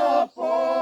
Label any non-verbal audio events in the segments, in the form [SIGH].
for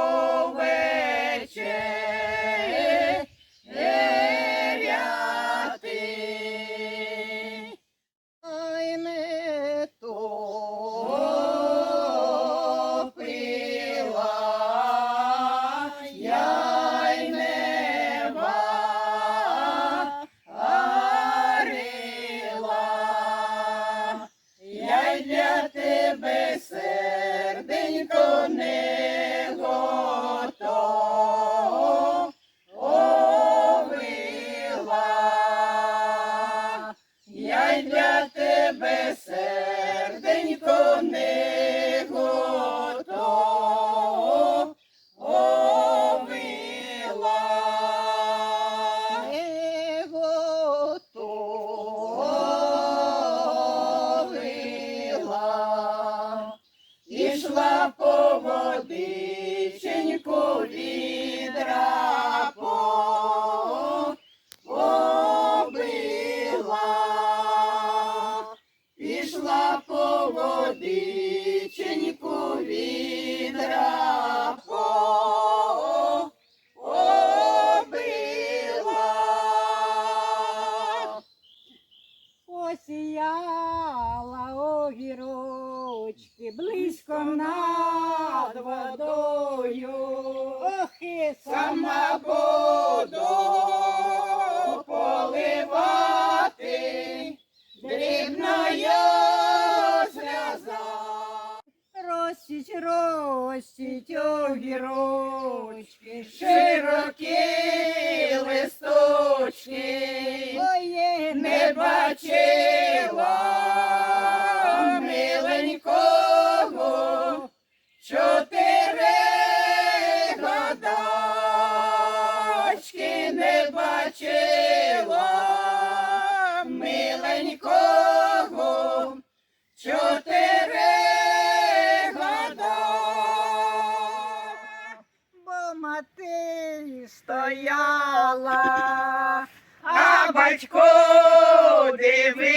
стояла, а батько диви.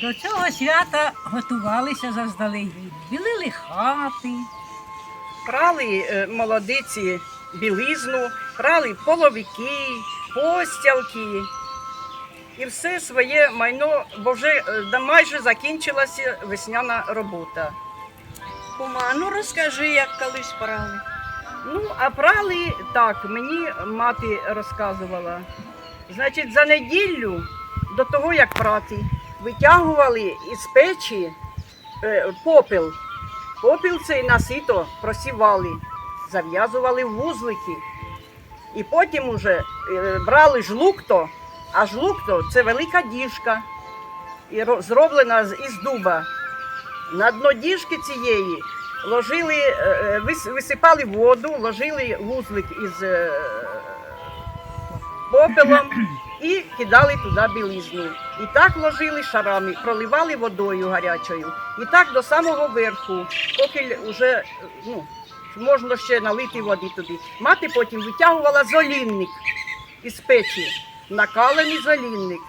До цього свята готувалися заздалегідь, білили хати, прали е, молодиці білизну, прали половики, постілки і все своє майно, бо вже е, майже закінчилася весняна робота. Кума, ну розкажи, як колись прали. Ну, а прали так, мені мати розказувала. Значить, за неділю до того, як прати витягували із печі е, попіл. Попіл цей насито просівали, зав'язували в вузлики. І потім уже е, брали жлукто, а жлукто це велика діжка, зроблена із дуба. На дно діжки цієї ложили, е, висипали воду, ложили вузлик із попелом. [CLEARS THROAT] і кидали туди білизну. І так ложили шарами, проливали водою гарячою. І так до самого верху, поки вже ну, можна ще налити води туди. Мати потім витягувала золінник із печі, накалений золінник.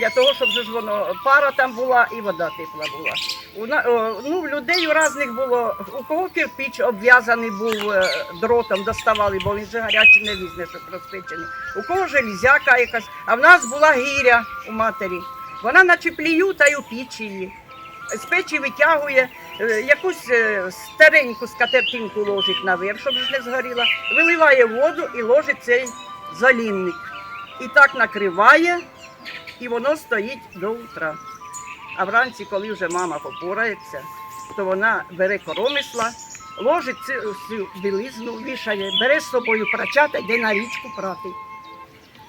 Для того, щоб ж воно пара там була і вода тепла була. У, ну, людей у різних було, у кого кирпич обв'язаний був е, дротом, доставали, бо він же гарячий не візьме, щоб розпечений. У кого железяка якась, а в нас була гіря у матері. Вона наче плію та й у пічі її. З печі витягує, е, якусь е, стареньку скатертинку ложить наверх, щоб ж не згоріла, виливає воду і ложить цей залінник. І так накриває, і воно стоїть до утра. А вранці, коли вже мама попорається, то вона бере коромисла, ложить цю, цю білизну, вішає, бере з собою прачата, йде на річку прати.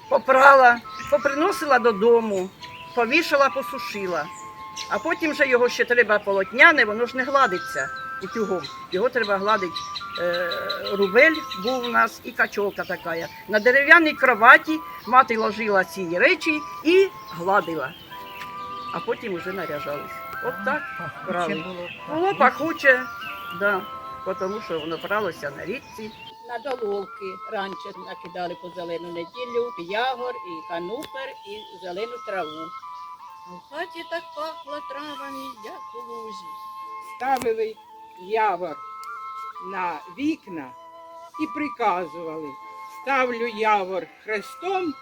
Попрала, поприносила додому, повішала, посушила. А потім же його ще треба полотняне, воно ж не гладиться утюгом. Його треба гладити. Е, рубель був у нас і качолка така. На дерев'яній кроваті мати ложила ці речі і гладила, а потім вже наряжались. От так. Правильно. було. Пахуче, да, тому що воно бралося на річці. на доловки раніше накидали по зелену неділю, ягор, і канупер, і зелену траву. А в хаті так пахло травами, як у лузі. ставили явор на вікна і приказували, ставлю явор хрестом,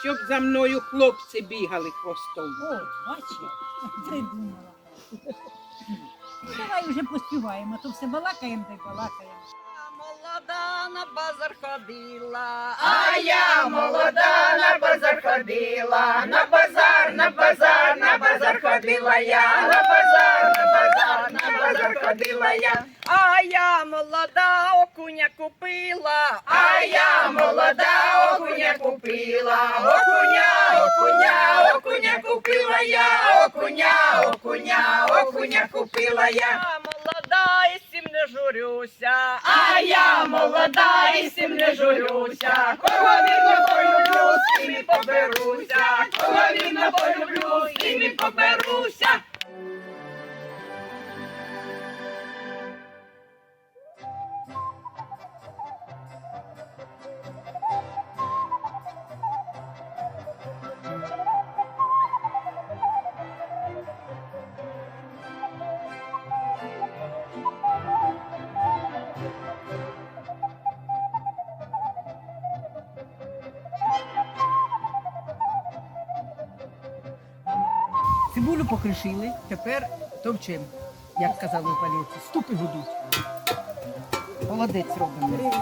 щоб за мною хлопці бігали хвостом. О, бачиш, придумала. Ну, Давай вже поспіваємо, то все балакаємо та й балакаємо. Молода на базар ходила, А я молода на базар ходила, на базар, на базар, на базар ходила я, на базар, на базар, на базар ходила я, а я молода окуня купила, а я молода окуня купила, окуня, окуня, окуня купила я, окуня, окуня, окуня купила я. молода і сім не журюся, А я молода і сім не журюся, кого вірно полюблю, з тим і поберуся, кого вірно полюблю, з Цибулю покришили, тепер товчимо, як казали в паліці. Ступи гудуть. Молодець робимо.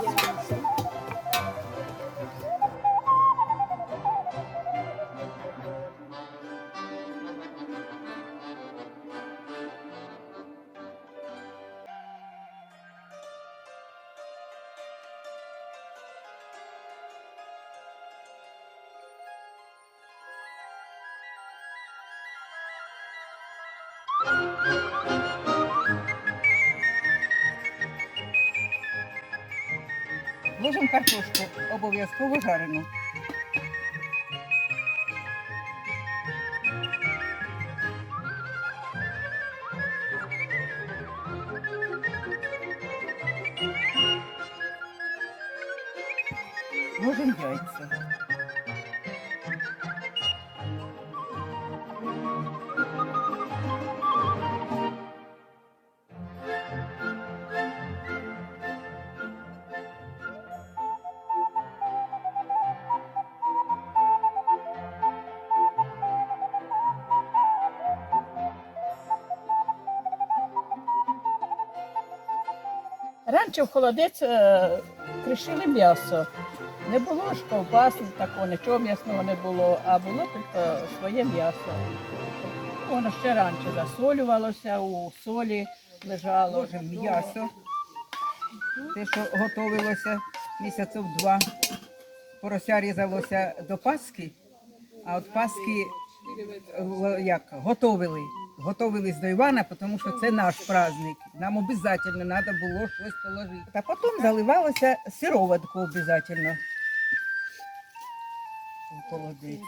Ложимо картошку, обов'язково жарену. Ложимо яйця. Раніше в холодець е, кришили м'ясо. Не було ж ковбас, такого нічого м'ясного не було, а було тільки своє м'ясо. Воно ще раніше засолювалося, у солі лежало. Ложимо м'ясо. Те, що готовилося місяців два. порося різалося до Пасхи, а от Пасхи л- як, готовили. Готовились до Івана, тому що це наш праздник. Нам обов'язково треба було щось положити. Та потім заливалося сироватку обов'язково. холодець.